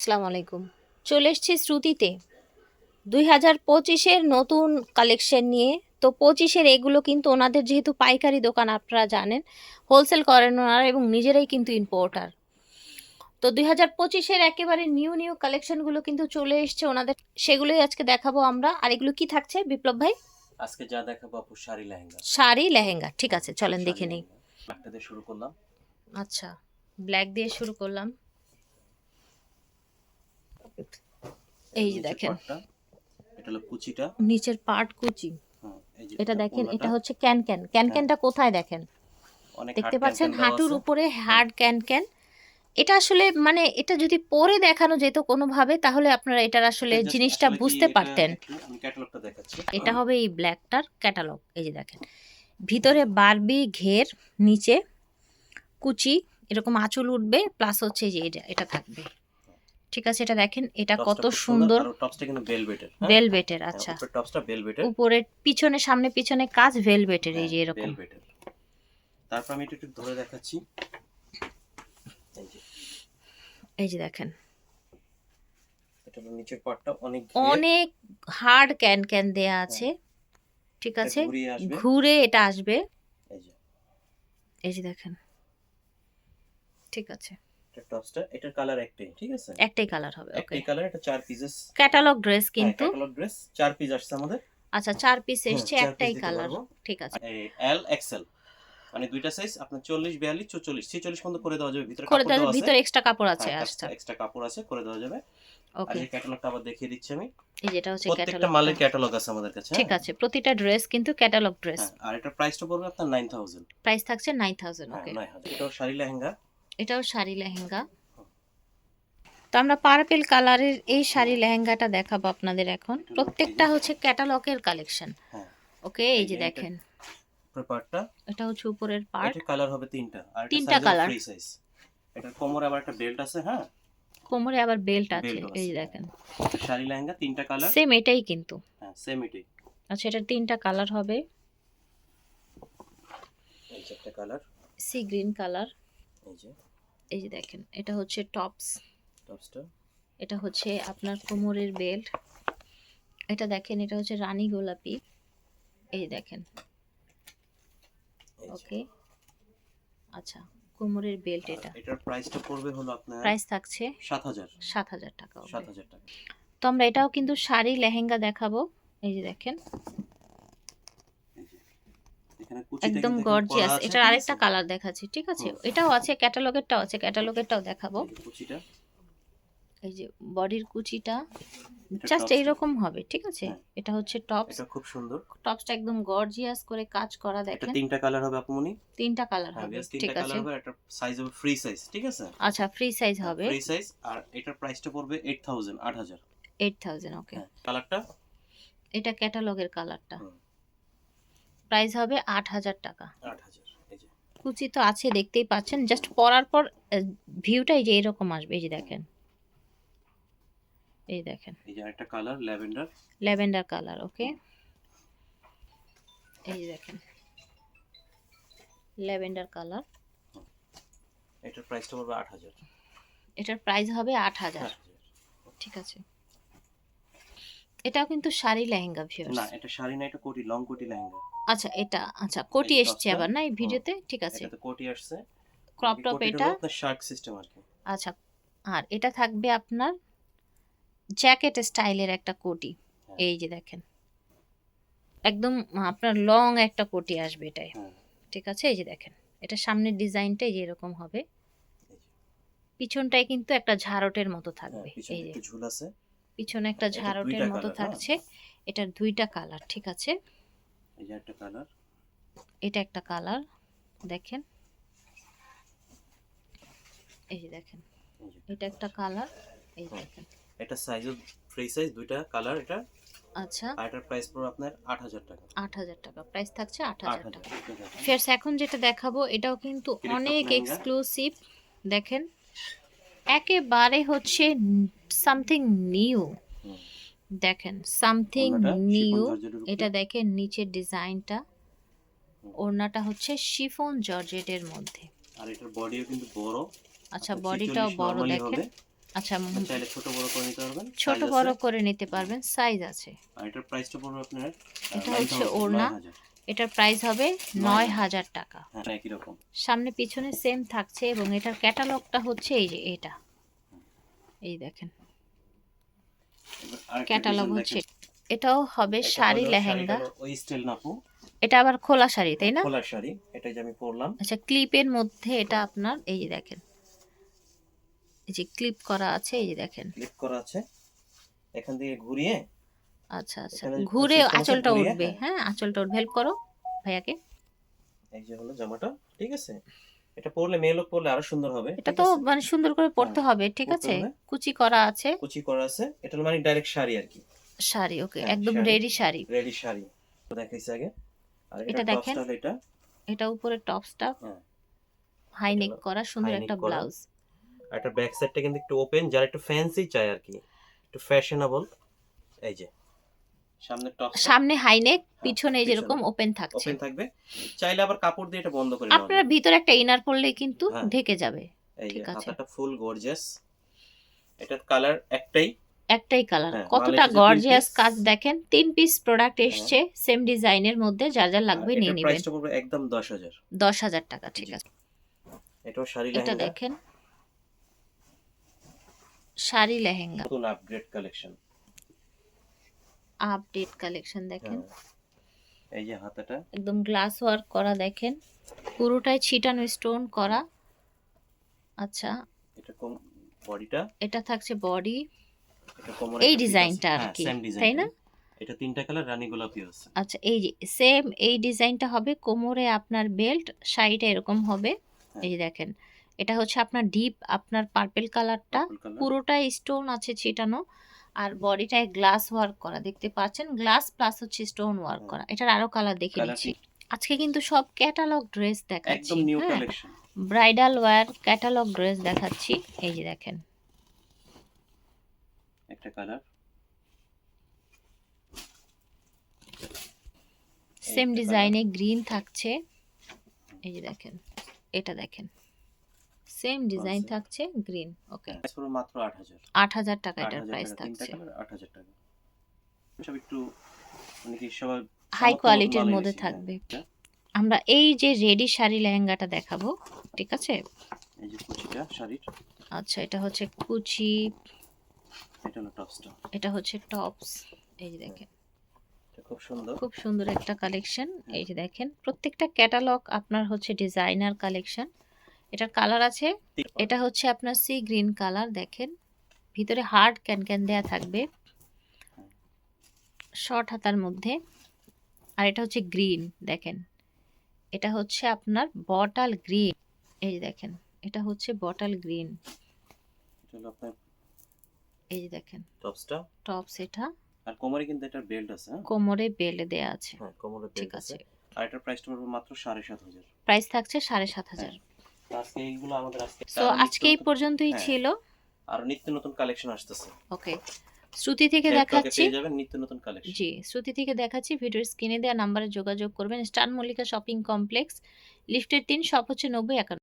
আসসালামু আলাইকুম। চলে এসছি শ্রুতিতে। দুই হাজার পঁচিশের নতুন কালেকশন নিয়ে। তো পঁচিশের এগুলো কিন্তু ওনাদের যেহেতু পাইকারি দোকান আপনারা জানেন হোলসেল করেন ওনারা এবং নিজেরাই কিন্তু ইম্পোর্টার তো দুই হাজার পঁচিশের একেবারে নিউ নিউ কালেকশনগুলো কিন্তু চলে এসছে ওনাদের। সেগুলোই আজকে দেখাবো আমরা। আর এগুলো কি থাকছে বিপ্লব ভাই? আজকে যা দেখাবো আপু শাড়ি লেহেঙ্গা। শাড়ি লেহেঙ্গা। ঠিক আছে চলেন দেখে নেই। শুরু করলাম। আচ্ছা ব্ল্যাক দিয়ে শুরু করলাম। এই যে নিচের দেখেন। এটা হলো কুচিটা। নিচের পার্ট কুচি। হ্যাঁ, এই যে এটা দেখেন এটা হচ্ছে ক্যান ক্যান। ক্যান ক্যানটা কোথায় দেখেন? অনেক দেখতে পাচ্ছেন? হাঁটুর উপরে হার্ড ক্যান ক্যান এটা আসলে মানে এটা যদি পরে দেখানো যেত কোনোভাবে তাহলে আপনারা এটার আসলে জিনিসটা বুঝতে পারতেন। আমি ক্যাটালগটা দেখাচ্ছি। এটা হবে এই ব্ল্যাকটার ক্যাটালগ এই যে দেখেন। ভিতরে বারবি ঘের নিচে কুচি এরকম আঁচল উঠবে প্লাস হচ্ছে এই যে এটা এটা থাকবে। ঠিক আছে এটা দেখেন এটা কত সুন্দর টপসটা কিন্তু ভেলভেটের ভেলভেটের আচ্ছা। উপরে টপসটা ভেলভেটের উপরে পিছনে সামনে পিছনে কাজ ভেলভেটের এই যে এরকম। ভেলভেটের তারপর আমি একটু ধরে দেখাচ্ছি। এই যে। দেখেন। এটা নিচের পাটটা অনেক অনেক হার্ড ক্যান ক্যান দেয়া আছে ঠিক আছে? ঘুরে এটা আসবে। এই যে দেখেন। ঠিক আছে। এটা টপসটা এটার কালার একটাই ঠিক আছে? একটাই কালার হবে ওকে একটাই কালার এটা চার পিসেস ক্যাটালগ ড্রেস কিন্তু। ক্যাটালগ ড্রেস চার পিস আসছে আমাদের। আচ্ছা চার পিস হ্যাঁ, এসছে একটাই কালার ঠিক আছে। এল এক্সেল মানে দুইটা সাইজ আপনার চল্লিশ বিয়াল্লিশ চল্লিশ ছেচল্লিশ পর্যন্ত করে দেওয়া যাবে ভিতরে করে দেওয়া আছে। ভিতরে এক্সট্রা কাপড় আছে আচ্ছা। এক্সট্রা কাপড় আছে করে দেওয়া যাবে। ওকে এই ক্যাটালগটা আবার দেখিয়ে দিচ্ছি আমি। এই যেটা হচ্ছে প্রত্যেকটা মালের ক্যাটালগ আছে আমাদের কাছে ঠিক আছে প্রতিটা ড্রেস কিন্তু ক্যাটালগ ড্রেস হ্যাঁ, আর এটা প্রাইসটা পড়বে আপনার নাইন থাউজেন্ড প্রাইস থাকছে নাইন থাউজেন্ড হ্যাঁ ওকে নয় হাজার শাড়ি লেহেঙ্গা। এটাও শাড়ি লেহেঙ্গা। তো আমরা পার্পেল কালারের এই শাড়ি লেহেঙ্গাটা দেখাবো আপনাদের এখন। প্রত্যেকটা হচ্ছে ক্যাটালগের কালেকশন হ্যাঁ। ওকে এই যে যে দেখেন। পার্টটা এটা হচ্ছে উপরের পার্ট এটা কালার হবে তিনটা। আর তিনটা। ফ্রি সাইজ এটার কোমরে আবার একটা বেল্ট আছে হ্যাঁ? কোমরে আবার বেল্ট আছে এই যে দেখেন। শাড়ি লেহেঙ্গা তিনটা কালার সেম এটাই কিন্তু। হ্যাঁ সেম এটাই। আচ্ছা এটার তিনটা কালার হবে। এই যে একটা কালার সি গ্রিন কালার এই যে। এই যে দেখেন এটা হচ্ছে টপস। টপসটা? এটা হচ্ছে আপনার কোমরের বেল্ট। এটা দেখেন এটা হচ্ছে রানী গোলাপি। এই দেখেন। ওকে। আচ্ছা কোমরের বেল্ট এটা। এটার প্রাইসটা পড়বে হলো আপনার প্রাইস থাকছে সাত হাজার। সাত হাজার টাকা হবে। সাত হাজার টাকা। তো আমরা এটাও কিন্তু শাড়ি লেহেঙ্গা দেখাবো। এই যে দেখেন এই যে। এখানে কুচিটা একদম গর্জিয়াস এটার আরেকটা কালার দেখাচ্ছি ঠিক আছে? এটাও আছে ক্যাটালগেরটাও আছে ক্যাটালগেরটাও দেখাবো। এই যে কুচিটা। এই যে বডির কুচিটা জাস্ট এইরকম হবে ঠিক আছে? হ্যাঁ। এটা হচ্ছে টপস এটা খুব সুন্দর। টপসটা একদম গর্জিয়াস করে কাজ করা দেখেন। এটা তিনটা কালার হবে আপুমনি তিনটা কালার হ্যাঁ হবে ঠিক তিনটা আছে? কালার হবে এটা সাইজ হবে ফ্রি সাইজ ঠিক আছে? আচ্ছা ফ্রি সাইজ হবে। ফ্রি সাইজ আর এটার প্রাইসটা পড়বে 8000 8000 এইট থাউজেন্ড ওকে হ্যাঁ কালারটা এটা ক্যাটালগের কালারটা। প্রাইস হবে আট হাজার টাকা। 8000 কুচি তো আছে দেখতেই পাচ্ছেন। জাস্ট পরার পর ভিউটা এই যে এরকম আসবে এই যে দেখেন। এই দেখেন। এই যে একটা colour lavender lavender colour okay এই যে দেখেন। ল্যাভেন্ডার কালার এটার প্রাইসটা পড়বে 8000 এটার প্রাইস হবে আট হাজার। 8000 ঠিক আছে। এটাও কিন্তু শাড়ি লেহেঙ্গা ভিউয়ার্স না এটা শাড়ি না এটা কোটি লং কোটি লেহেঙ্গা। আচ্ছা এটা আচ্ছা কোটি এসছে আবার না এই ভিডিওতে? ঠিক আছে। এটাতে কোটি আসছে। ক্রপ টপ এটা আপনার সিস্টেম আর কি। আচ্ছা আর এটা থাকবে আপনার জ্যাকেট স্টাইলের একটা কোটি। হ্যাঁ। এই যে দেখেন। একদম আপনার লং একটা কোটি আসবে এটাই হ্যাঁ। ঠিক আছে এই যে দেখেন। এটা সামনের ডিজাইনটাই যে এরকম হবে। পিছনটায় কিন্তু একটা ঝাড়টের মতো হ্যাঁ, থাকবে। এই যে। ঝুল আছে। পিছনে একটা ঝাড়টের মতো হ্যাঁ। থাকছে। এটার দুইটা কালার ঠিক আছে? এই যে একটা কালার এটা একটা কালার দেখেন। এই যে দেখেন এটা একটা কালার এই দেখেন। এটা সাইজও ফ্রি সাইজ দুইটা কালার এটা। আচ্ছা। আর এটার প্রাইস পড়বে আপনার 8000 টাকা। আট হাজার টাকা প্রাইস থাকছে আট 8000 হাজার টাকা। টাকা ফেরস এখন যেটা দেখাবো এটাও কিন্তু অনেক এক্সক্লুসিভ দেখেন। একেবারে হচ্ছে সামথিং নিউ দেখেন সামথিং নিউ। এটা দেখেন নিচের ডিজাইনটা। ওড়নাটা হচ্ছে শিফন জর্জেটের মধ্যে। আর এটার বডিও কিন্তু বড়। আচ্ছা বডিটাও বড় দেখেন। আচ্ছা চাইলে ছোট বড় করে নিতে পারবেন। ছোট বড় করে নিতে পারবেন সাইজ আছে। আর এটার প্রাইসটা পড়বে আপনার এটা হচ্ছে ওড়না। এটার প্রাইস হবে নয় হাজার। টাকা। হ্যাঁ সামনে পিছনে সেম থাকছে এবং এটার ক্যাটালগটা হচ্ছে এই যে এটা। এই দেখেন। ক্যাটালগ হচ্ছে। এটাও হবে শাড়ি লেহেঙ্গা। ওই স্টাইল নাপু। এটা আবার খোলা শাড়ি তাই না? খোলা শাড়ি এটা যে আমি পরলাম। আচ্ছা ক্লিপের মধ্যে এটা আপনার এই যে দেখেন। এই যে ক্লিপ করা আছে এই যে দেখেন। ক্লিপ করা আছে। এখান থেকে ঘুরিয়ে আচ্ছা আচ্ছা। ঘুরে আঁচলটা উঠবে। হ্যাঁ। আঁচলটা উঠবে। হেল্প করো ভাইয়াকে। এই যে হলো জামাটা ঠিক আছে? এটা পরলে মেয়ে লোক পরলে আরও সুন্দর হবে এটা তো মানে সুন্দর করে পড়তে হ্যাঁ, হবে ঠিক আছে? কুচি করা আছে। কুচি করা আছে। এটা মানে ডাইরেক্ট শাড়ি আর কি। শাড়ি ওকে হ্যাঁ, একদম। রেডি শাড়ি। রেডি শাড়ি। তো দেখাইছে আগে। আর এটা দেখেন। এটা? এটা উপরে টপসটা হ্যাঁ। হাই নেক করা সুন্দর একটা ব্লাউজ আর এটা ব্যাক সাইডটা কিন্তু একটু ওপেন যারা একটু ফ্যান্সি চায় আর কি। একটু ফ্যাশনেবল এই যে সামনে টপ সামনে হাই নেক পিছনে। যেরকম ওপেন থাকছে। ওপেন থাকবে। চাইলে আবার কাপড় দিয়ে এটা বন্ধ করে আপনারা ভিতরে একটা ইনার পরলে কিন্তু হ্যাঁ। ঢেকে যাবে। ঠিক আছে। হাতাটা ফুল গর্জিয়াস এটার কালার একটাই। একটাই কালার হ্যাঁ, কতটা যে গর্জিয়াস কাজ দেখেন। তিন পিস প্রোডাক্ট এসছে সেম ডিজাইনের মধ্যে। যার যার লাগবে নিয়ে নেবেন। প্রাইসটা পড়বে একদম দশ হাজার। দশ হাজার টাকা ঠিক আছে। এটাও শাড়ি এটা দেখেন। শাড়ি লেহেঙ্গা। নতুন আপগ্রেড কালেকশন আপডেট কালেকশন দেখেন। এই যে হাতাটা। একদম গ্লাস ওয়ার্ক করা দেখেন। পুরোটাই ছিটানো স্টোন করা। আচ্ছা। এটা কম বডিটা? এটা থাকছে বডি। এই ডিজাইনটা আর হ্যাঁ, কি তাই না? এটা তিনটা কালার রানী গোলাপি আছে। আচ্ছা এই যে সেম এই ডিজাইনটা হবে কোমরে আপনার বেল্ট সাইডে এরকম হবে। হ্যাঁ। এই দেখেন এটা হচ্ছে আপনার ডিপ আপনার পার্পল কালারটা। পুরোটাই স্টোন আছে ছিটানো। আর বডিটায় গ্লাস ওয়ার্ক করা দেখতে পাচ্ছেন? গ্লাস প্লাস হচ্ছে স্টোন ওয়ার্ক করা। এটার আরও কালার দেখে নিচ্ছি। আজকে কিন্তু সব ক্যাটালগ ড্রেস দেখাচ্ছি একদম নিউ হ্যাঁ? Collection bridal wear catalogue dress দেখাচ্ছি। এই যে দেখেন। একটা কালার। সেম ডিজাইনে গ্রিন থাকছে। এই যে দেখেন। এটা দেখেন। সেম ডিজাইন থাকছে গ্রিন ওকে মাত্র আট হাজার। আট হাজার টাকা আট এটার প্রাইস থাকছে। কালার আট হাজার টাকা। সব একটু মানে কি সবাই হাই কোয়ালিটির মধ্যে থাকবে। হ্যাঁ। আমরা এই যে রেডি শাড়ি লেহেঙ্গাটা দেখাবো ঠিক আছে? এই যে কুচিটা শাড়ির। আচ্ছা এটা হচ্ছে কুচি এটা হলো টপসটা। এটা হচ্ছে টপস এই যে দেখেন। খুব সুন্দর। খুব সুন্দর একটা কালেকশন এই যে দেখেন প্রত্যেকটা ক্যাটালগ আপনার হচ্ছে ডিজাইনার কালেকশন এটার কালার আছে। এটা হচ্ছে আপনার সি গ্রিন কালার দেখেন। ভিতরে হার্ড ক্যান ক্যান দেয়া থাকবে। শর্ট হাতার মধ্যে। আর এটা হচ্ছে গ্রিন দেখেন। এটা হচ্ছে আপনার বটাল গ্রিন এই দেখেন এটা হচ্ছে বটাল গ্রিন এটা এই দেখেন। টপসটা টপস এটা। আর কোমরে কিন্তু এটার বেল্ট আছে হ্যাঁ? কোমরে বেলে দেয়া আছে। হ্যাঁ কোমরে বেল্ট আছে। আর এটার প্রাইসটা মাত্র সাড়ে সাত হাজার। প্রাইস থাকছে সাড়ে সাত হাজার। তো আজকে এইগুলো আমাদের আজকে তো আজকে এই পর্যন্তই হ্যাঁ। ছিল। আর নিত্য নতুন কালেকশন আসতেছে। ওকে শ্রুতি থেকে দেখাচ্ছি। নিত্য নতুন কালেকশন জি শ্রুতি থেকে দেখাচ্ছি। ভিডিওর স্ক্রিনে দেওয়া নাম্বারে যোগাযোগ করবেন। স্টার মল্লিকা শপিং কমপ্লেক্স লিফটের তিন শপ হচ্ছে নব্বই একান্ন।